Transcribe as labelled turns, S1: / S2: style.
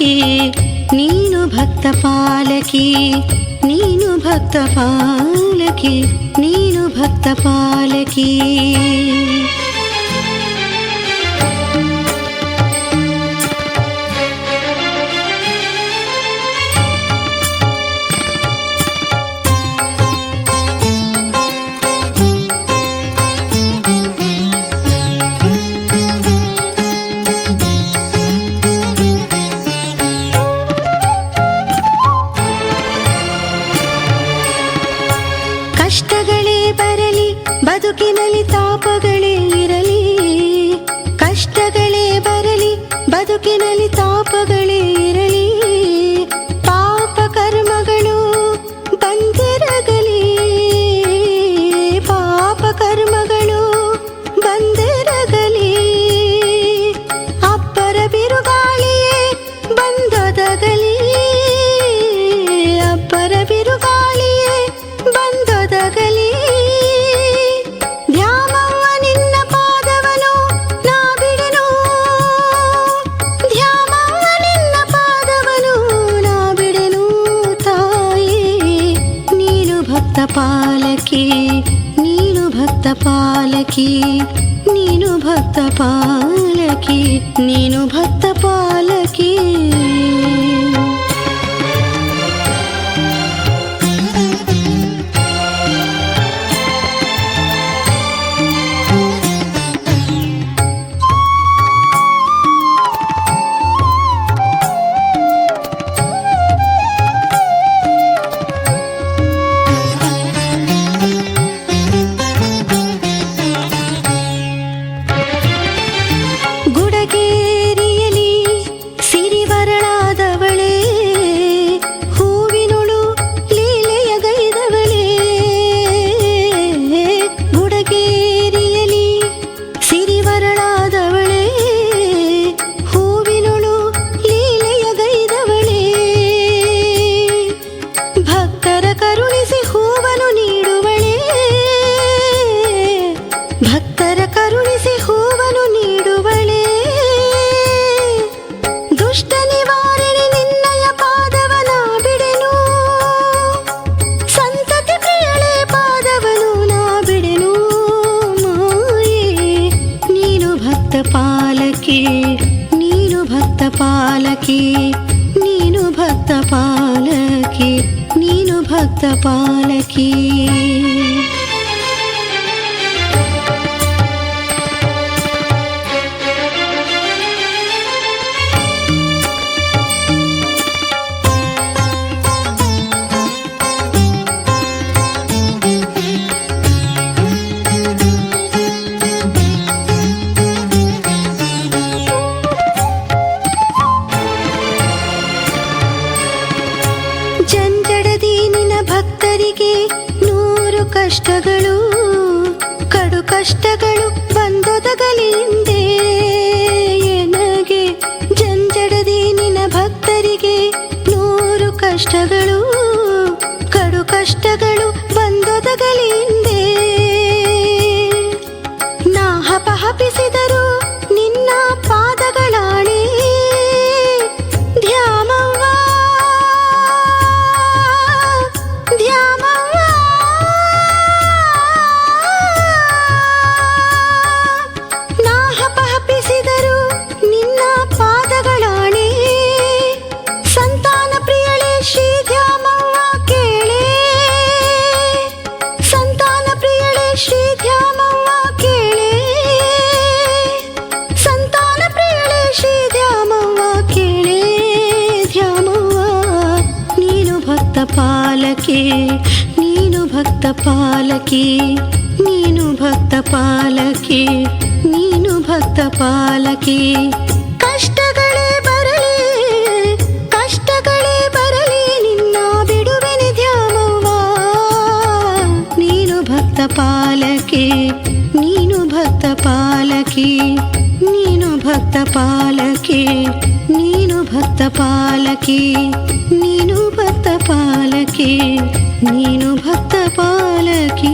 S1: పాలకి ನೀನು ಭಕ್ತ ಪಾಲಕಿ ನೀನು ಭಕ್ತ ಪಾಲಕಿ ನೀನು ಭಕ್ತ ಪಾಲಕಿ ಬರಲಿ ಬದುಕಿನಲ್ಲಿ ನೀನು ಭಕ್ತ ಪಾಲಕಿ ನೀನು ಭಕ್ತ ಪಾಲಕಿ ನೀನು ಭಕ್ತ ಪಾಲಕಿ ನೀನು ಭಕ್ತ ಪಾಲಕಿ పాలకి నీను భక్త పాలకి నీను భక్త పాలకి నీను భక్త పాలకి ಕಷ್ಟಗಳು ಕಡು ಕಷ್ಟಗಳು ಬಂದೊದಗಲಿ ನನಗೆ ಜಂಜಡದಿ ನಿನ್ನ ಭಕ್ತರಿಗೆ ನೂರು ಕಷ್ಟಗಳು ಕಡು ಕಷ್ಟಗಳು ಬಂದೊದಗಲಿ ಪಾಲಕಿ, ನೀನು ಭಕ್ತ ಪಾಲಕಿ, ನೀನು ಭಕ್ತ ಪಾಲಕಿ, ನೀನು ಭಕ್ತ ಪಾಲಕಿ. ಕಷ್ಟಗಳೇ ಬರಲಿ ಕಷ್ಟಗಳೇ ಬರಲಿ, ನಿನ್ನ ಬಿಡುವೆನೆ ಧ್ಯಾಮವ್ವ ನೀನು ಭಕ್ತ ಪಾಲಕಿ, ನೀನು ಭಕ್ತ ಪಾಲಕಿ, ನೀನು ಭಕ್ತ ಪಾಲಕಿ, ನೀನು ಭಕ್ತ ಪಾಲಕಿ, ನೀನು ಭಕ್ತ పాలకి నేను భక్త పాలకి